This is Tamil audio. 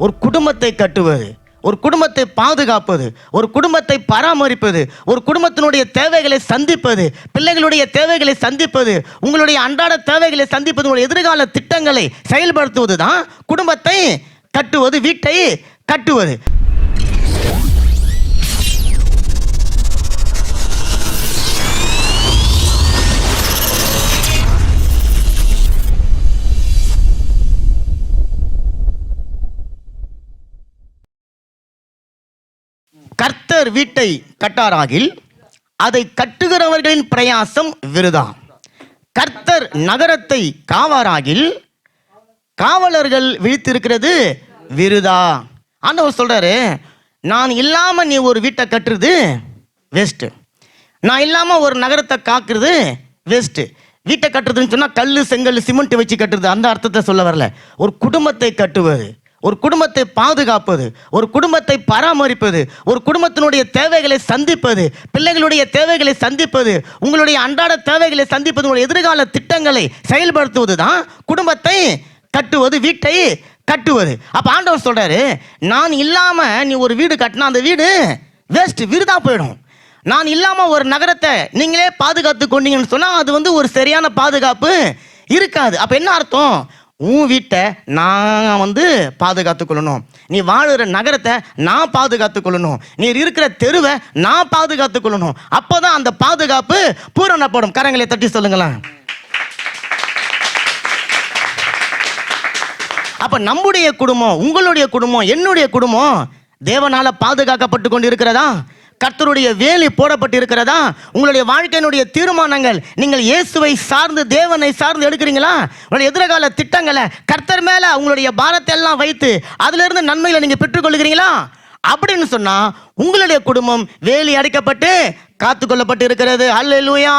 ஒரு குடும்பத்தை கட்டுவது ஒரு குடும்பத்தை பாதுகாப்பது ஒரு குடும்பத்தை பராமரிப்பது ஒரு குடும்பத்தினுடைய தேவைகளை சந்திப்பது பிள்ளைகளுடைய தேவைகளை சந்திப்பது உங்களுடைய அன்றாட தேவைகளை சந்திப்பது உங்களுடைய எதிர்கால திட்டங்களை செயல்படுத்துவது தான் குடும்பத்தை கட்டுவது வீட்டை கட்டுவது. கர்த்தர் வீட்டை கட்டாராகில் அதை கட்டுகிறவர்களின் பிரயாசம் விருதா கர்த்தர் நகரத்தை காவாராகில் காவலர்கள் விழித்திருக்கிறது விருதா. ஆண்டவர் சொல்றாரு நான் இல்லாம நீ ஒரு வீட்டை கட்டுறது வேஸ்ட்டு நான் இல்லாம ஒரு நகரத்தை காக்குறது வேஸ்ட் வீட்டை கட்டுறதுன்னு சொன்னா கல் செங்கல் சிமெண்ட் வச்சு கட்டுறது அந்த அர்த்தத்தை சொல்ல வரல. ஒரு குடும்பத்தை கட்டுவது. ஒரு குடும்பத்தை பாதுகாப்பது ஒரு குடும்பத்தை பராமரிப்பது ஒரு குடும்பத்தினுடைய தேவைகளை சந்திப்பது பிள்ளைகளுடைய தேவைகளை சந்திப்பது உங்களுடைய அன்றாட தேவைகளை சந்திப்பது உங்களுடைய எதிர்கால திட்டங்களை செயல்படுத்துவது தான் குடும்பத்தை கட்டுவது வீட்டை கட்டுவது. அப்போ ஆண்டவர் சொல்கிறாரு நான் இல்லாமல் நீ ஒரு வீடு கட்டினா அந்த வீடு வேஸ்ட் வீடுதான் போயிடும். நான் இல்லாமல் ஒரு நகரத்தை நீங்களே பாதுகாத்து கொண்டீங்கன்னு சொன்னால் அது வந்து ஒரு சரியான பாதுகாப்பு இருக்காது. அப்போ என்ன அர்த்தம்? உன் வீட்டை நான் வந்து பாதுகாத்து கொள்ளணும் நீ வாழுற நகரத்தை நான் பாதுகாத்து கொள்ளணும் நீ இருக்கிற தெருவை நான் பாதுகாத்து கொள்ளணும் அப்போதான் அந்த பாதுகாப்பு பூரணப்படும். கரங்களை தட்டி சொல்லுங்களேன். அப்போ நம்முடைய குடும்பம் உங்களுடைய குடும்பம் என்னுடைய குடும்பம் தேவனால் பாதுகாக்கப்பட்டு கொண்டு இருக்கிறதா கர்த்தருடைய வேலி போடப்பட்டு இருக்கிறதா உங்களுடைய வாழ்க்கையினுடைய தீர்மானங்கள் நீங்கள் இயேசுவை சார்ந்து தேவனை சார்ந்து எடுக்கிறீங்களா? உங்களுடைய எதிர்கால திட்டங்களை கர்த்தர் மேலே உங்களுடைய பாரத்தை எல்லாம் வைத்து அதிலிருந்து நன்மைகளை நீங்கள் பெற்றுக்கொள்கிறீங்களா? அப்படின்னு சொன்னால் உங்களுடைய குடும்பம் வேலி அடைக்கப்பட்டு காத்துக்கொள்ளப்பட்டு இருக்கிறது அல்லேலூயா